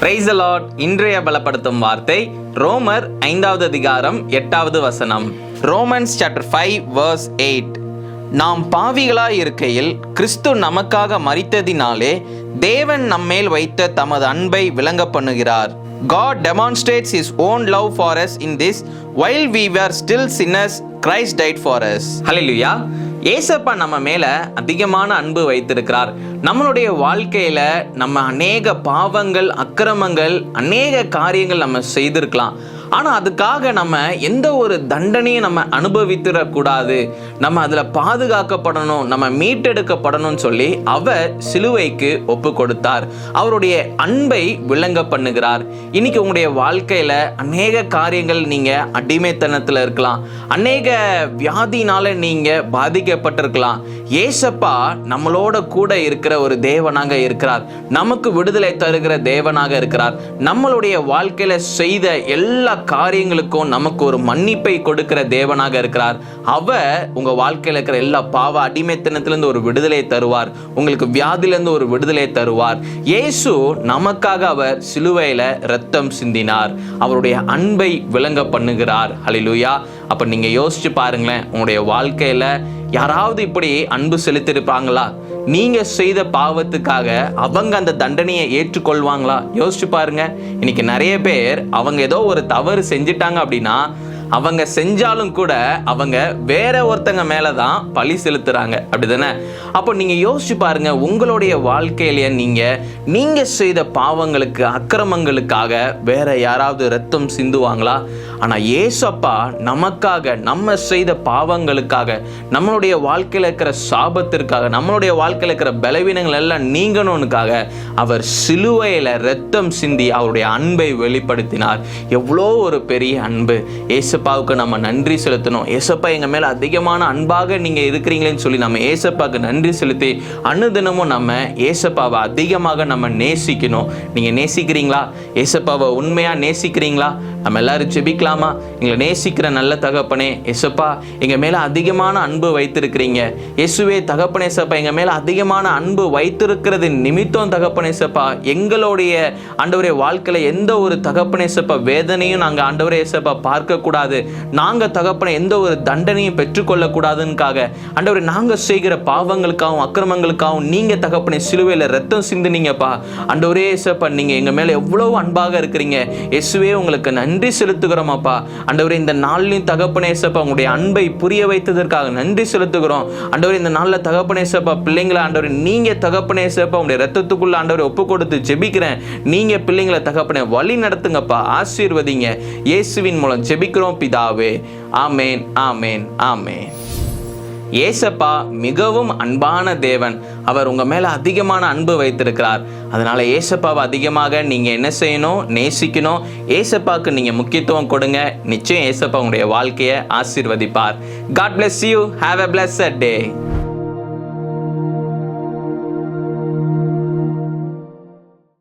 Price Lord இன்றைய பலப்படுத்தும் வார்த்தை ரோமர் ஐந்தாவது அதிகாரம் எட்டாவது வசனம். Romans chapter five verse eight நாம் பாவிகளாய் இருக்கையில் கிறிஸ்து நமக்காக மறித்ததினாலே தேவன் நம்மேல் வைத்த தமது அன்பை விளங்க பண்ணுகிறார். God demonstrates his own love for in this this while we were still sinners Christ died for us. ஹalleluya ஏசப்பா நம்ம மேல அதிகமான அன்பு வைத்திருக்கிறார். நம்மளுடைய வாழ்க்கையில நம்ம அநேக பாவங்கள் அக்கிரமங்கள் அநேக காரியங்கள் நம்ம செய்திருக்கலாம். ஆனால் அதுக்காக நம்ம எந்த ஒரு தண்டனையும் நம்ம அனுபவித்திடக்கூடாது. நம்ம அதில் பாதுகாக்கப்படணும் நம்ம மீட்டெடுக்கப்படணும்னு சொல்லி அவர் சிலுவைக்கு ஒப்பு கொடுத்தார் அவருடைய அன்பை விளங்க பண்ணுகிறார். இன்னைக்கு உங்களுடைய வாழ்க்கையில் அநேக காரியங்கள் நீங்கள் அடிமைத்தனத்தில் இருக்கலாம். அநேக வியாதினால நீங்கள் பாதிக்கப்பட்டிருக்கலாம். ஏசப்பா நம்மளோட கூட இருக்கிற ஒரு தேவனாக இருக்கிறார். நமக்கு விடுதலை தருகிற தேவனாக இருக்கிறார். நம்மளுடைய வாழ்க்கையில் செய்த எல்லா காரியங்களுக்கும் நமக்கு ஒரு மன்னிப்பை கொடுக்கிற தேவனாக இருக்கிறார். அவர் உங்க வாழ்க்கையில் இருக்கிற எல்லா பாவ அடிமைத்தனத்திலிருந்து ஒரு விடுதலை தருவார். உங்களுக்கு வியாதியிலிருந்து ஒரு விடுதலை தருவார். இயேசு நமக்காக அவர் சிலுவையில ரத்தம் சிந்தினார். அவருடைய அன்பை விளங்க பண்ணுகிறார். ஹலிலுயா அப்ப நீங்க யோசிச்சு பாருங்களேன் உங்களுடைய வாழ்க்கையில யாராவது இப்படி அன்பு செலுத்திருப்பாங்களா நீங்க செய்த பாவத்துக்காக அவங்க அந்த தண்டனையை ஏற்றுக்கொள்வாங்களா? யோசிச்சு பாருங்க. இன்னைக்கு நிறைய பேர் அவங்க ஏதோ ஒரு தவறு செஞ்சிட்டாங்க அப்படின்னா அவங்க செஞ்சாலும் கூட அவங்க வேற ஒருத்தங்க மேலே தான் பழி செலுத்துறாங்க. அப்படிதானே? அப்போ நீங்கள் யோசிச்சு பாருங்க உங்களுடைய வாழ்க்கையிலேயே நீங்கள் நீங்கள் செய்த பாவங்களுக்கு அக்கிரமங்களுக்காக வேற யாராவது ரத்தம் சிந்துவாங்களா? ஆனால் ஏசப்பா நமக்காக நம்ம செய்த பாவங்களுக்காக நம்மளுடைய வாழ்க்கையில் இருக்கிற சாபத்திற்காக நம்மளுடைய வாழ்க்கையில் இருக்கிற பலவீனங்கள் எல்லாம் நீங்கணும்னுக்காக அவர் சிலுவையில் ரத்தம் சிந்தி அவருடைய அன்பை வெளிப்படுத்தினார். எவ்வளோ ஒரு பெரிய அன்பு. ஏசப்பாவுக்கு நம்ம நன்றி செலுத்தணும். ஏசப்பா எங்கள் மேலே அதிகமான அன்பாக நீங்கள் இருக்கிறீங்களேன்னு சொல்லி நம்ம ஏசப்பாவுக்கு நன்றி செலுத்தி அனுதினமும் நம்ம ஏசப்பாவை அதிகமாக நம்ம நேசிக்கணும். நீங்கள் நேசிக்கிறீங்களா? ஏசப்பாவை உண்மையாக நேசிக்கிறீங்களா? நம்ம எல்லாரும் ஜெபிக்கலாமா எங்களை நேசிக்கிற நல்ல தகப்பனே எசப்பா எங்க மேல அதிகமான அன்பு வைத்திருக்கிறீங்க. இயேசுவே தகப்பனே சப்பா எங்க மேல அதிகமான அன்பு வைத்திருக்கிறது நிமித்தம் தகப்பனே சப்பா எங்களுடைய ஆண்டவரே வாழ்க்கையில எந்த ஒரு தகப்பனே சப்பா வேதனையும் நாங்க ஆண்டவரே சப்பா பார்க்கக்கூடாது. நாங்கள் நாங்க தகப்பனை எந்த ஒரு தண்டனையும் பெற்றுக்கொள்ளக்கூடாதுன்னுக்காக ஆண்டவரே நாங்க செய்கிற பாவங்களுக்காகவும் அக்கிரமங்களுக்காகவும் நீங்க தகப்பனை சிலுவையில ரத்தம் சிந்துனீங்கப்பா. ஆண்டவரே சப்பா நீங்க எங்க மேல எவ்வளவு அன்பாக இருக்கிறீங்க. எசுவே உங்களுக்கு நன்றி செலுத்துகிறோமா அப்பா அண்டவரே இந்த நாள்லையும் தகப்பனேசப்பா உங்களுடைய அன்பை புரிய வைத்ததற்காக நன்றி செலுத்துகிறோம். அண்டவர் இந்த நாளில் தகப்பனேசப்பா பிள்ளைங்களை ஆண்டவரே நீங்கள் தகப்பனேசப்பா உங்களுடைய ரத்தத்துக்குள்ள ஆண்டவரை ஒப்பு கொடுத்து ஜெபிக்கிறேன். நீங்கள் பிள்ளைங்களை தகப்பனை வழி நடத்துங்கப்பா. ஆசீர்வதிங்க. இயேசுவின் மூலம் ஜெபிக்கிறோம் பிதாவே. ஆமேன் ஆமேன் ஆமேன். ஏசப்பா மிகவும் அன்பான தேவன். அவர் உங்கள் மேலே அதிகமான அன்பு வைத்திருக்கிறார். அதனால் ஏசப்பாவை அதிகமாக நீங்கள் என்ன செய்யணும்? நேசிக்கணும். ஏசப்பாவுக்கு நீங்கள் முக்கியத்துவம் கொடுங்க. நிச்சயம் ஏசப்பா உங்களுடைய வாழ்க்கையை ஆசீர்வதிப்பார். God bless you have a blessed day